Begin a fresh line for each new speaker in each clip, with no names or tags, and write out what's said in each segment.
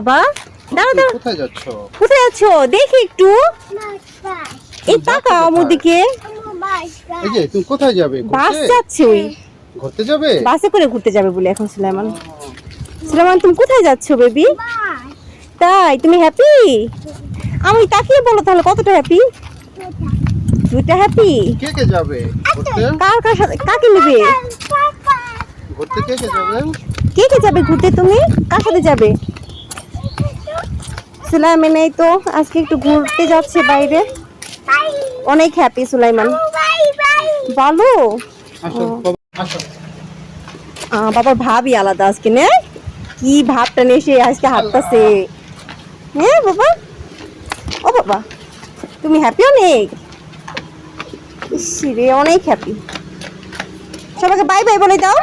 বাবা দাঁড়া দাঁড়া
কোথায় যাচ্ছ?
কোথায় আছো দেখি একটু। এই তাকা আমার দিকে
এই যে তুমি কোথায় যাবে?
বাস? যাচ্ছে। ওই
ঘুরতে যাবে?
বাসে করে ঘুরতে যাবে বলে এখন সুলাইমান। সুলাইমান তুমি কোথায় যাচ্ছ বেবি? তাই তুমি হ্যাপি আমি তাকিয়ে বলো তাহলে কতটা হ্যাপি দুইটা হ্যাপি
কে কে যাবে ঘুরতে?
কার কার সাথে কাকে নেবে?
ঘুরতে কে কে যাবে?
কে কে যাবে ঘুরতে তুমি? কার সাথে যাবে? সুলাইমান এই তো আজকে একটু ঘুরতে যাচ্ছে বাইরে। অনেক হ্যাপি সুলাইমান। ভালো বাবার ভাবই আলাদা আজকে নে। কি ভাবটা নিয়ে সে আজকে হাঁটতেছে। হ্যাঁ বাবা। ও বাবা তুমি হ্যাপি অনেক? রে অনেক হ্যাপি সবাইকে বাই বাই বলে দাও।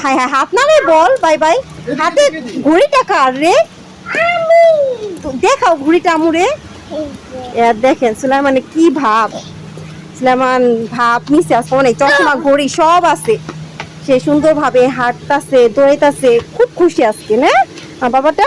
হ্যাঁ হ্যাঁ হাত না রে বল বাই বাই হাতে ঘড়িটা কার রে? দেখাও ঘুড়িটা আমুরে দেখেন সুলাইমানে কি ভাব। সুলাইমান ভাব, নিচে আসছে অনেক, চশমা, ঘড়ি, সব আছে। সে সুন্দরভাবে হাঁটতাছে, দৌড়াইতাছে, খুব খুশি আজকে, না? বাবাটা?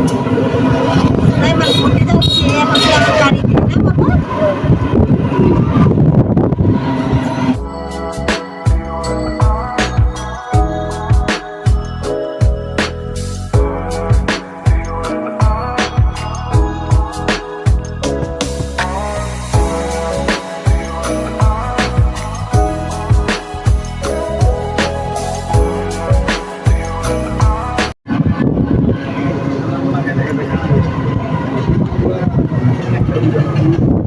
Thank you.